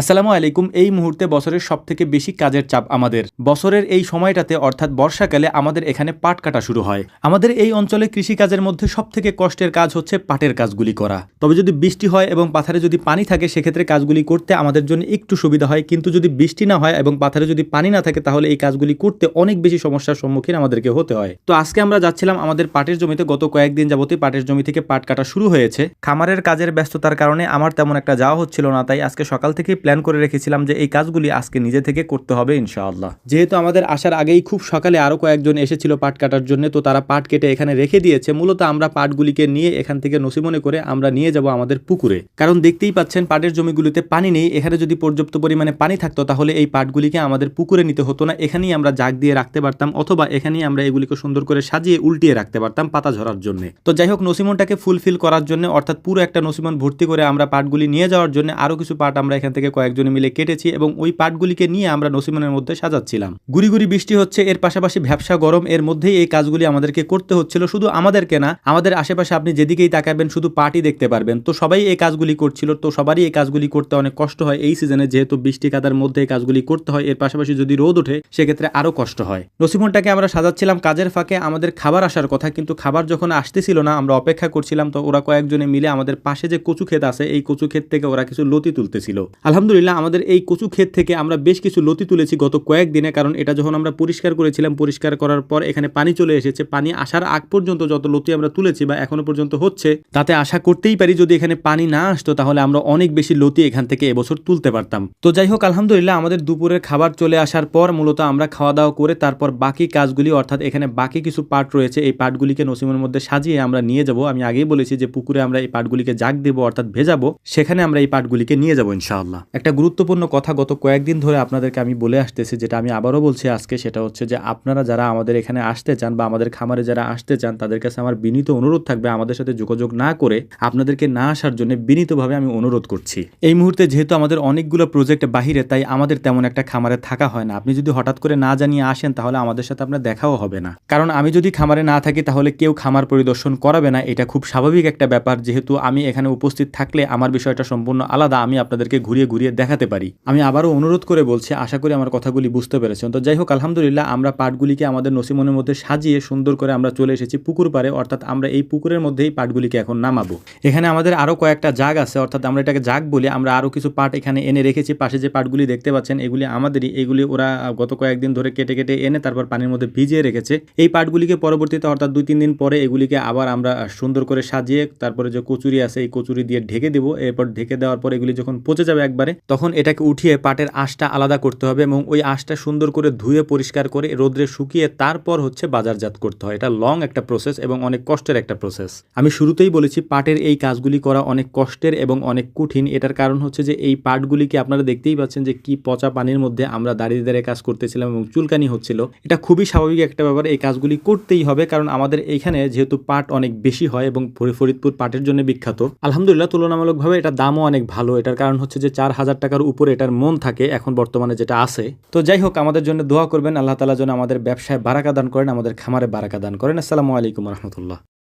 আসসালামু আলাইকুম, এই মুহূর্তে বছরের সব থেকে বেশি কাজের চাপ আমাদের। বছরের এই সময়টাতে, অর্থাৎ বর্ষাকালে, আমাদের এখানে পাট কাটা শুরু হয়। আমাদের এই অঞ্চলে কৃষিকাজের মধ্যে সব থেকে কষ্টের কাজ হচ্ছে পাটের কাজগুলি করা। তবে যদি বৃষ্টি হয় এবং পাথারে যদি পানি থাকে, সেক্ষেত্রে কাজগুলি করতে আমাদের জন্য একটু সুবিধা হয়। কিন্তু যদি বৃষ্টি না হয় এবং পাথারে যদি পানি না থাকে, তাহলে এই কাজগুলি করতে অনেক বেশি সমস্যার সম্মুখীন আমাদেরকে হতে হয়। তো আজকে আমরা যাচ্ছিলাম আমাদের পাটের জমিতে। গত কয়েকদিন যাবতীয় পাটের জমি থেকে পাট কাটা শুরু হয়েছে। খামারের কাজের ব্যস্ততার কারণে আমার তেমন একটা যাওয়া হচ্ছিল না, তাই আজকে সকাল থেকেই প্ল্যান করে রেখেছিলাম যে এই কাজগুলি আজকে নিজে থেকে করতে হবে ইনশাআল্লাহ। যেহেতু আমাদের আসার আগেই খুব সকালে আরও কয়েকজন এসেছিল পাট কাটার জন্য, তো তারা পাট কেটে এখানে রেখে দিয়েছে। মূলত আমরা পাটগুলিকে নিয়ে এখান থেকে নসিমনে করে আমরা নিয়ে যাব আমাদের পুকুরে। কারণ দেখতেই পাচ্ছেন পাটের জমিগুলিতে পানি নেই। এখানে যদি পর্যাপ্ত পরিমাণে পানি থাকতো তাহলে এই পাটগুলিকে আমাদের পুকুরে নিতে হতো না। এখানেই আমরা জাগ দিয়ে রাখতে পারতাম অথবা এখানেই আমরা এগুলিকে সুন্দর করে সাজিয়ে উল্টিয়ে রাখতে পারতাম পাতা ঝরার জন্য। তো যাই হোক, নসিমনটাকে ফুলফিল করার জন্য, অর্থাৎ পুরো একটা নসিমন ভর্তি করে আমরা পাটগুলি নিয়ে যাওয়ার জন্য আরও কিছু পাট আমরা এখান থেকে কয়েকজনে মিলে কেটেছি এবং ওই পাটগুলিকে নিয়ে আমরা নসিমনের মধ্যে সাজাচ্ছিলাম। গুড়ি গুড়ি বৃষ্টি হচ্ছে, এর পাশাপাশি ব্যবসা গরম, এর মধ্যেই এই কাজগুলি আমাদেরকে করতে হচ্ছিল। শুধু আমাদেরকে না, আমাদের আশেপাশে আপনি যেদিকেই তাকাবেন শুধু পাটই দেখতে পারবেন। তো সবাই এই কাজগুলি করছিল, তো সবারই এই কাজগুলি করতে অনেক কষ্ট হয়। এই সিজনে যেহেতু বৃষ্টি কাদার মধ্যে এই কাজগুলি করতে হয়, এর পাশাপাশি যদি রোদ ওঠে, সেক্ষেত্রে আরও কষ্ট হয়। নসিমনটাকে আমরা সাজাচ্ছিলাম কাজের ফাঁকে, আমাদের খাবার আসার কথা, কিন্তু খাবার যখন আসতেছিল না, আমরা অপেক্ষা করছিলাম, তো ওরা কয়েকজনে মিলে আমাদের পাশে যে কচু ক্ষেত আছে, এই কচু ক্ষেত থেকে ওরা কিছু লতি তুলতেছিল। আলহামদুলিল্লাহ আমাদের এই কচু ক্ষেত থেকে আমরা বেশ কিছু লতি তুলেছি গত কয়েকদিনে কারণ এটা যখন আমরা পরিষ্কার করেছিলাম, পরিষ্কার করার পর এখানে পানি চলে এসেছে। পানি আসার আগ পর্যন্ত যত লতি আমরা তুলেছি বা এখনও পর্যন্ত হচ্ছে, তাতে আশা করতেই পারি যদি এখানে পানি না আসতো, তাহলে আমরা অনেক বেশি লতি এখান থেকে এবছর তুলতে পারতাম। তো যাই হোক, আলহামদুলিল্লাহ আমাদের দুপুরের খাবার চলে আসার পর মূলত আমরা খাওয়া দাওয়া করে তারপর বাকি কাজগুলি, অর্থাৎ এখানে বাকি কিছু পার্ট রয়েছে, এই পার্টগুলিকে নসিমের মধ্যে সাজিয়ে আমরা নিয়ে যাব। আমি আগেই বলেছি যে পুকুরে আমরা এই পার্টগুলিকে জাগ দেবো, অর্থাৎ ভেজাবো। সেখানে আমরা এই পার্টগুলিকে নিয়ে যাব ইনশাআল্লাহ। একটা গুরুত্বপূর্ণ কথা গত কয়েকদিন ধরে আপনাদেরকে আমি বলে আসতেছি, যেটা আমি আবারও বলছি আজকে, সেটা হচ্ছে যে আপনারা যারা আমাদের এখানে আসতে চান বা আমাদের খামারে যারা আসতে চান, তাদের কাছে আমার বিনীত অনুরোধ থাকবে আমাদের সাথে যোগাযোগ না করে আপনাদেরকে না আসার জন্য বিনীতভাবে আমি অনুরোধ করছি। এই মুহূর্তে যেহেতু আমাদের অনেকগুলো প্রজেক্ট বাহিরে, তাই আমাদের তেমন একটা খামারে থাকা হয় না। আপনি যদি হঠাৎ করে না জানিয়ে আসেন, তাহলে আমাদের সাথে আপনার দেখাও হবে না। কারণ আমি যদি খামারে না থাকি, তাহলে কেউ খামার পরিদর্শন করাবে না। এটা খুব স্বাভাবিক একটা ব্যাপার। যেহেতু আমি এখানে উপস্থিত থাকলে আমার বিষয়টা সম্পূর্ণ আলাদা। আমি আপনাদেরকে ঘুরিয়ে ঘুরিয়ে দেখাতে পারি। আমি আবারও অনুরোধ করে বলছি, আশা করি আমার কথাগুলি বুঝতে পেরেছেন। তো যাই হোক, আলহামদুলিল্লাহ আমরা পাটগুলিকে আমাদের নসিমনের মধ্যে সাজিয়ে সুন্দর করে আমরা চলে এসেছি পুকুর পারে অর্থাৎ আমরা এই পুকুরের মধ্যেই পাটগুলিকে এখন নামাবো। এখানে আমাদের আরও কয়েকটা জাগ আছে, অর্থাৎ আমরা এটাকে জাগ বলি আমরা আরও কিছু পাট এখানে এনে রেখেছি। পাশে যে পাটগুলি দেখতে পাচ্ছেন, এগুলি আমাদেরই, এগুলি ওরা গত কয়েকদিন ধরে কেটে কেটে এনে তারপর পানির মধ্যে ভিজিয়ে রেখেছে। এই পাটগুলিকে পরবর্তীতে, অর্থাৎ দুই তিন দিন পরে এগুলিকে আবার আমরা সুন্দর করে সাজিয়ে, তারপরে যে কচুরি আছে, এই কচুরি দিয়ে ঢেকে দেবো। এরপর ঢেকে দেওয়ার পর এগুলি যখন পচে যাবে একবারে তখন এটাকে উঠিয়ে পাটের আঁশটা আলাদা করতে হবে এবং ওই আঁশটা সুন্দর করে ধুয়ে পরিষ্কার করে রোদ্রে শুকিয়ে তারপর হচ্ছে বাজারজাত করতে হয়। এটা লং একটা প্রসেস এবং অনেক কষ্টের একটা প্রসেস আমি শুরুতেই বলেছি পাটের এই কাজগুলি করা অনেক কষ্টের এবং অনেক কঠিন। এটার কারণ হচ্ছে যে এই পাটগুলিকে আপনারা দেখতেই পাচ্ছেন যে কি পচা পানির মধ্যে আমরা দাঁড়িয়ে দাঁড়িয়ে কাজ করতেছিলাম এবং চুলকানি হচ্ছিল। এটা খুবই স্বাভাবিক একটা ব্যাপার, এই কাজগুলি করতেই হবে কারণ আমাদের এইখানে যেহেতু পাট অনেক বেশি হয় এবং ফরিদপুর পাটের জন্য বিখ্যাত। আলহামদুলিল্লাহ, তুলনামূলকভাবে এটা দামও অনেক ভালো। এটার কারণ হচ্ছে যে চার হাজার টাকার উপরে এটার মন থাকে এখন বর্তমানে যেটা আছে। তো যাই হোক, আমাদের জন্য দোয়া করবেন। আল্লাহ তালা যেন আমাদের ব্যবসায় বারাকা দান করেন, আমাদের খামারে বারাকা দান করেন। আসসালামু আলাইকুম রহমতুল্লাহ।